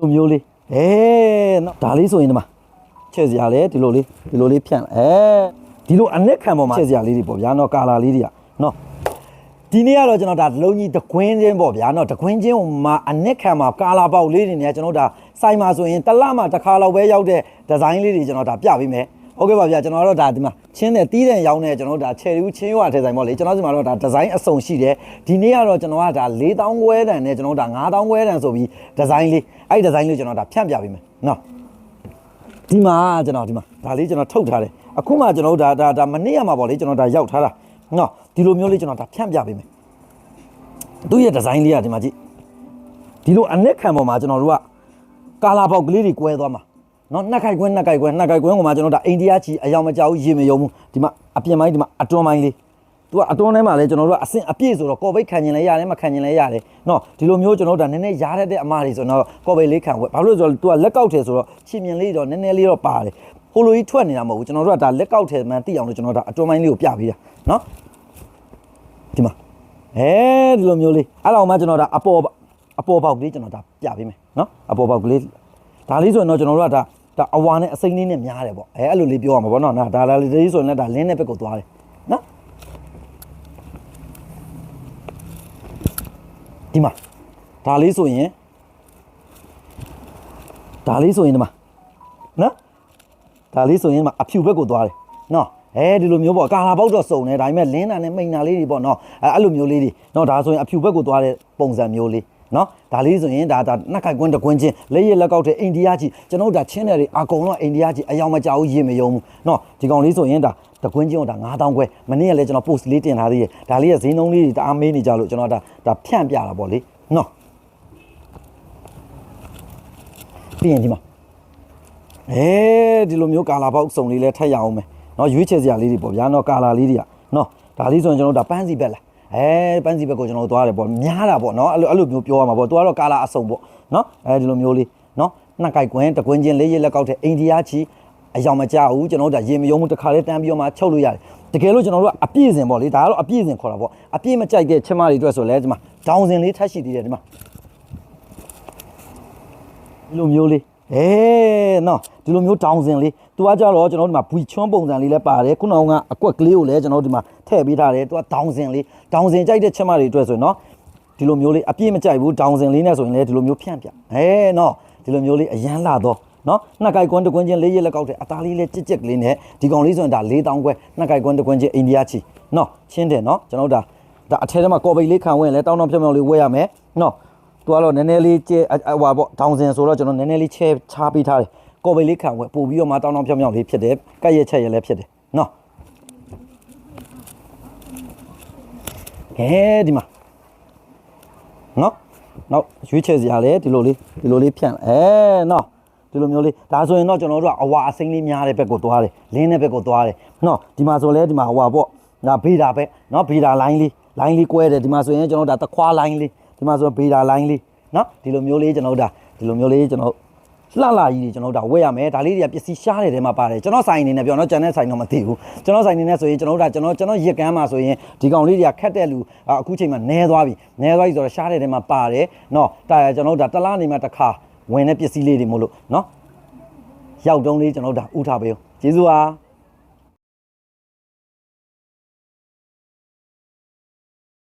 လိုမျိုးလေးအဲနော်ဒါလေးဆိုရင်ဒီမှာချက်စရာလဲဒီလိုလေးဒီလိုလေးဖြန့်အဲဒီလိုအနက်ခံပေါ်မှာချက်စရာလေးတွေပေါ့ဗျာနော်ကာလာလေးတွေကနော်ဒီနေ့ကတော့ကျွန်တော်ဒါလုံးကြီးတကွင်းချင်းပေါ့ဗျာနော်တကွင်းချင်းဟိုမှာအနက်ခံမှာကာလာပေါက်လေးတွေနဲ့ကျွန်တော်ဒါစိုက်မှာဆိုရင်တစ်လမှာတစ်ခါလောက်ပဲရောက်တဲ့ဒီဇိုင်းလေးတွေကျွန်တော်ဒါပြပေးမယ် ဟုတ်ကဲ့ပါဗျာကျွန်တော်တို့ဒါဒီမှာချင်းတဲ့တီးတဲ့ရောင်းတဲ့ကျွန်တော်တို့ဒါချယ်ရီဦးချင်းရွာထဲဆိုင်ပေါ့လေကျွန်တော်ဒီမှာတော့ဒါဒီဇိုင်းအစုံရှိတယ်ဒီနေ့ကတော့ကျွန်တော်ကဒါ4000ခွဲတန်နဲ့ကျွန်တော်ဒါ9000ခွဲတန်ဆိုပြီးဒီဇိုင်းလေးအဲ့ဒီဒီဇိုင်းလေးကျွန်တော်ဒါဖြန့်ပြပေးမယ်နော်ဒီမှာကျွန်တော်ဒီမှာဒါလေးကျွန်တော်ထုတ်ထားတယ်အခုမှကျွန်တော်တို့ဒါဒါဒါမနေ့ကမှပေါ့လေကျွန်တော်ဒါရောက်ထားတာနော်ဒီလိုမျိုးလေးကျွန်တော်ဒါဖြန့်ပြပေးမယ်သူ့ရဲ့ဒီဇိုင်းလေးကဒီမှာကြည့်ဒီလိုအနက်ခံပေါ်မှာကျွန်တော်တို့ကကာလာပေါက်ကလေးတွေကွဲသွားမှာ နော်နှက်ခိုက်ကွင်းနှက်ခိုက်ကွင်းနှက်ခိုက်ကွင်းကိုမှကျွန်တော်ဒါအိန္ဒိယချီအယောင်မကြောက်ရေမယုံဘူးဒီမှာအပြင်ပိုင်းဒီမှာအတွန်းပိုင်းလေးသူကအတွန်းထဲမှာလဲကျွန်တော်တို့ကအဆင့်အပြည့်ဆိုတော့ကော်ဘိတ်ခံကျင်လဲရတယ်မခံကျင်လဲရတယ်နော်ဒီလိုမျိုးကျွန်တော်တို့ဒါနည်းနည်းရားရတဲ့အမားတွေဆိုတော့ကော်ဘိတ်လေးခံဝက်ဘာလို့လဲဆိုတော့သူကလက်ကောက်တယ်ဆိုတော့ချင်မြင်လေးတော့နည်းနည်းလေးတော့ပါတယ်ဟိုလိုကြီးထွက်နေတာမဟုတ်ဘူးကျွန်တော်တို့ကဒါလက်ကောက်တယ်မှန်သိအောင်လို့ကျွန်တော်တို့ဒါအတွန်းပိုင်းလေးကိုပြပေးတာနော်ဒီမှာအဲဒီလိုမျိုးလေးအဲ့တော့မှကျွန်တော်ဒါအပေါ်အပေါ်ပေါက်ကလေးကျွန်တော်ဒါပြပေးမယ်နော်အပေါ်ပေါက်ကလေးဒါလေးဆိုရင်တော့ကျွန်တော်တို့ကဒါ ဒါအဝါနဲ့အစိမ့်လေးနဲ့များတယ်ပေါ့အဲအဲ့လိုလေးပြောရမှာပေါ့နော်ဒါဒါလေးဆိုရင်လည်းဒါလင်းတဲ့ဘက်ကိုသွားတယ်နော်ဒီမှာဒါလေးဆိုရင်ဒါလေးဆိုရင်ဒီမှာနော်ဒါလေးဆိုရင်ဒီမှာအဖြူဘက်ကိုသွားတယ်နော်အဲဒီလိုမျိုးပေါ့ကာလာပေါက်တော့စုံတယ်ဒါပေမဲ့လင်းတာနဲ့မိန်တာလေးတွေပေါ့နော်အဲအဲ့လိုမျိုးလေးတွေနော်ဒါဆိုရင်အဖြူဘက်ကိုသွားတဲ့ပုံစံမျိုးလေး နော်ဒါလေးဆိုရင်ဒါဒါနှက်ခိုက်ကွင်းတကွင်းချင်းလက်ရလက်ကောက်တဲ့အိန္ဒိယကြီးကျွန်တော်တို့ဒါချင်းတယ်တွေအကုန်လုံးအိန္ဒိယကြီးအယောင်မကြောက်ဘူးရေမယုံဘူးနော်ဒီကောင်လေးဆိုရင်ဒါတကွင်းချင်းတော့ဒါ9000ခွဲမနေ့ကလည်းကျွန်တော် post လေးတင်ထားသေးတယ်ဒါလေးရဲ့ဈေးနှုန်းလေးတွေတအားမေးနေကြလို့ကျွန်တော်ဒါဒါဖြန့်ပြတာပေါ့လေနော်ပြီးရင်ဒီမှာအဲဒီလိုမျိုးကာလာပေါက်စုံလေးလဲထက်ရအောင်မယ်နော်ရွေးချယ်စရာလေးတွေပေါ့ဗျာနော်ကာလာလေးတွေကနော်ဒါလေးဆိုရင်ကျွန်တော်တို့ဒါပန်းစီဘက်လား အဲပန်းစီဘက်ကိုကျွန်တော်တို့သွားတယ်ပေါ့များတာပေါ့နော်အဲ့လိုအဲ့လိုမျိုးပြောရမှာပေါ့သူကတော့ကာလာအစုံပေါ့နော်အဲဒီလိုမျိုးလေးနော်နှက်ကြိုက်ကွင်းတကွင်းချင်းလေးရလက်ကောက်တဲ့အိန္ဒိယချီအယောင်မကြဘူးကျွန်တော်တို့ဒါရေမယုံမှုတစ်ခါလေးတန်းပြီးတော့မှချုပ်လို့ရတယ်တကယ်လို့ကျွန်တော်တို့ကအပြည့်စင်ပေါ့လေဒါကတော့အပြည့်စင်ခေါ်တာပေါ့အပြည့်မကြိုက်တဲ့ချက်မတွေအတွက်ဆိုလဲဒီမှာဒေါင်စင်လေးထပ်ရှိသေးတယ်ဒီမှာဒီလိုမျိုးလေး အဲနော်ဒီလိုမျိုးတောင်းစင်လေးသူကကြတော့ကျွန်တော်တို့ဒီမှာဘွီချွန်းပုံစံလေးလည်းပါတယ်ခုနကအကွက်ကလေးကိုလည်းကျွန်တော်တို့ဒီမှာထည့်ပေးထားတယ်သူကတောင်းစင်လေးတောင်းစင်ကြိုက်တဲ့ချက်မတွေအတွက်ဆိုရင်နော်ဒီလိုမျိုးလေးအပြည့်မကြိုက်ဘူးတောင်းစင်လေးနဲ့ဆိုရင်လည်းဒီလိုမျိုးဖြန့်ပြအဲနော်ဒီလိုမျိုးလေးအရန်လာတော့နော်နှစ်ကြိုက်ကွန်းတစ်ကွန်းချင်းလေးရက်လက်ကောက်တဲ့အသားလေးလေးကြစ်ကြစ်ကလေးနဲ့ဒီကောင်လေးဆိုရင်ဒါ၄တောင်းခွဲနှစ်ကြိုက်ကွန်းတစ်ကွန်းချင်းအိန္ဒိယချီနော်ချင်းတယ်နော်ကျွန်တော်တို့ဒါဒါအထဲထဲမှာကော်ပိတ်လေးခံဝင်လဲတောင်းတောင်းဖြောင်းဖြောင်းလေးဝဲရမယ်နော် သူကတော့နည်းနည်းလေးကျဲဟိုပါပေါ့ဒေါင်စင်ဆိုတော့ကျွန်တော်နည်းနည်းလေးချဲချားပေးထားတယ်ကော်ပိတ်လေးခံဝဲပို့ပြီးတော့မှတောင်းတောင်းဖြောင်းဖြောင်းလေးဖြစ်တယ်ကက်ရက်ချက်ရက်လည်းဖြစ်တယ်နော်ကဲဒီမှာနော်နောက်ရွေးချယ်စရာလဲဒီလိုလေးဒီလိုလေးဖြန့်အဲနော်ဒီလိုမျိုးလေးဒါဆိုရင်တော့ကျွန်တော်တို့ကအဝါအစိမ့်လေးများတဲ့ဘက်ကိုသွားတယ်လင်းတဲ့ဘက်ကိုသွားတယ်နော်ဒီမှာဆိုလဲဒီမှာဟိုပါပေါ့ငါဘေးတာပဲနော်ဘေးတာလိုင်းလေးလိုင်းလေးကွဲတယ်ဒီမှာဆိုရင်ကျွန်တော်ဒါတခွားလိုင်းလေး ဒီမှာဆိုဘေးတာလိုင်းလေးနော်ဒီလိုမျိုးလေးကျွန်တော်တို့ဒါဒီလိုမျိုးလေးကျွန်တော်လှလှကြီးတွေကျွန်တော်တို့ဒါဝက်ရမယ်ဒါလေးတွေကပစ္စည်းရှားတဲ့ထဲမှာပါတယ်ကျွန်တော်ဆိုင်အနေနဲ့ပြောတော့ကျန်တဲ့ဆိုင်တော့မသိဘူးကျွန်တော်ဆိုင်အနေနဲ့ဆိုရင်ကျွန်တော်တို့ဒါကျွန်တော်ကျွန်တော်ရက်ကမ်းမှာဆိုရင်ဒီကောင်လေးတွေကခက်တဲ့လူအခုချိန်မှာနဲသွားပြီနဲသွားပြီဆိုတော့ရှားတဲ့ထဲမှာပါတယ်နော်ဒါကျွန်တော်တို့ဒါတလားနေမှာတစ်ခါဝင်တဲ့ပစ္စည်းလေးတွေမို့လို့နော်ရောက်တုံးလေးကျွန်တော်တို့ဒါဥထားပေးအောင်ကျေးဇူးပါ